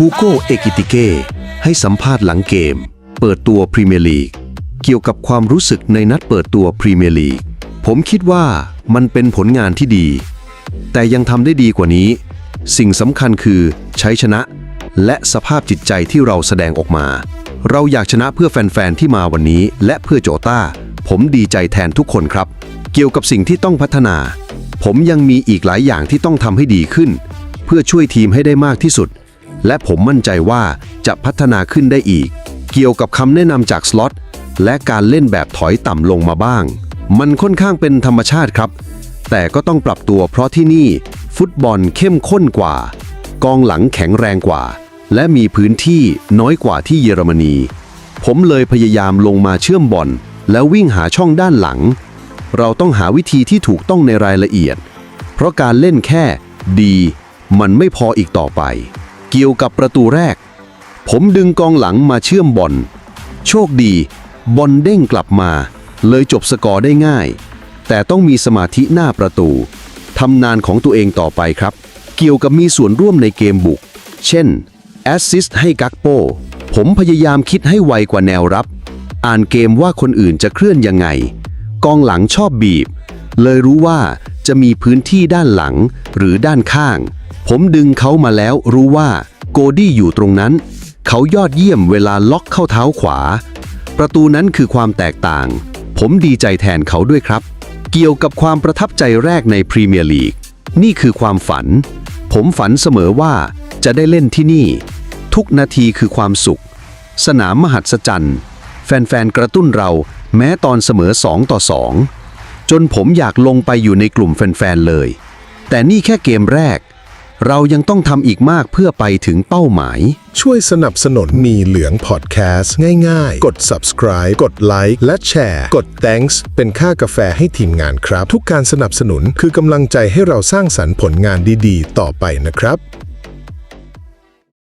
ฮูโกเอกิติเกให้สัมภาษณ์หลังเกม เปิดตัวพรีเมียร์ลีกเกี่ยวกับความรู้สึกในนัดเปิดตัวพรีเมียร์ลีกผมคิดว่ามันเป็นผลงานที่ดี แต่ยังทำได้ดีกว่านี้ สิ่งสำคัญคือใช้ชนะ และสภาพจิตใจที่เราแสดงออกมา เราอยากชนะเพื่อแฟนๆที่มาวันนี้ และเพื่อโจต้า ผมดีใจแทนทุกคนครับ เกี่ยวกับสิ่งที่ต้องพัฒนา ผมยังมีอีกหลายอย่างที่ต้องทำให้ดีขึ้น เพื่อช่วยทีมให้ได้มากที่สุด และผมมั่นใจว่าจะพัฒนาขึ้นได้อีก เกี่ยวกับคำแนะนำจากสล็อตและการเล่นแบบถอยต่ำลงมาบ้าง มันค่อนข้างเป็นธรรมชาติครับ แต่ก็ต้องปรับตัวเพราะที่นี่ฟุตบอลเข้มข้นกว่า กองหลังแข็งแรงกว่า และมีพื้นที่น้อยกว่าที่เยอรมนี ผมเลยพยายามลงมาเชื่อมบอลแล้ววิ่งหาช่องด้านหลัง เราต้องหาวิธีที่ถูกต้องในรายละเอียด เพราะการเล่นแค่ดี มันไม่พออีกต่อไป เกี่ยวกับประตูแรก ผมดึงกองหลังมาเชื่อมบอล โชคดี บอลเด้งกลับมา เลยจบสกอร์ได้ง่าย แต่ต้องมีสมาธิหน้าประตูทำนานของตัวเองต่อไปครับ เกี่ยวกับมีส่วนร่วมในเกมบุก เช่น แอสซิสต์ให้กักโป ผมพยายามคิดให้ไวกว่าแนวรับ อ่านเกมว่าคนอื่นจะเคลื่อนยังไง กองหลังชอบบีบ เลยรู้ว่าจะมีพื้นที่ด้านหลังหรือด้านข้าง ผมดึงเขามาแล้วรู้ว่าโกดี้อยู่ตรงนั้น เขายอดเยี่ยมเวลาล็อกเข้าเท้าขวา ประตูนั้นคือความแตกต่าง ผมดีใจแทนเขาด้วยครับ เกี่ยวกับความประทับใจแรกในพรีเมียร์ลีก นี่คือความฝัน ผมฝันเสมอว่าจะได้เล่นที่นี่ ทุกนาทีคือความสุข สนามมหัศจรรย์ แฟนๆ กระตุ้นเราแม้ตอนเสมอ 2 ต่อ 2 จนผมอยากลงไปอยู่ในกลุ่มแฟนๆ เลย แต่นี่แค่เกมแรก เรายังต้องทำอีกมากเพื่อไปถึงเป้าหมาย ช่วยสนับสนุนมีเหลืองพอดแคสต์ง่ายๆ กด subscribe กดไลค์และแชร์ กด thanks เป็นค่ากาแฟให้ทีมงานครับ ทุกการสนับสนุนคือกำลังใจให้เราสร้างสรรค์ผลงานดีๆ ต่อไปนะครับ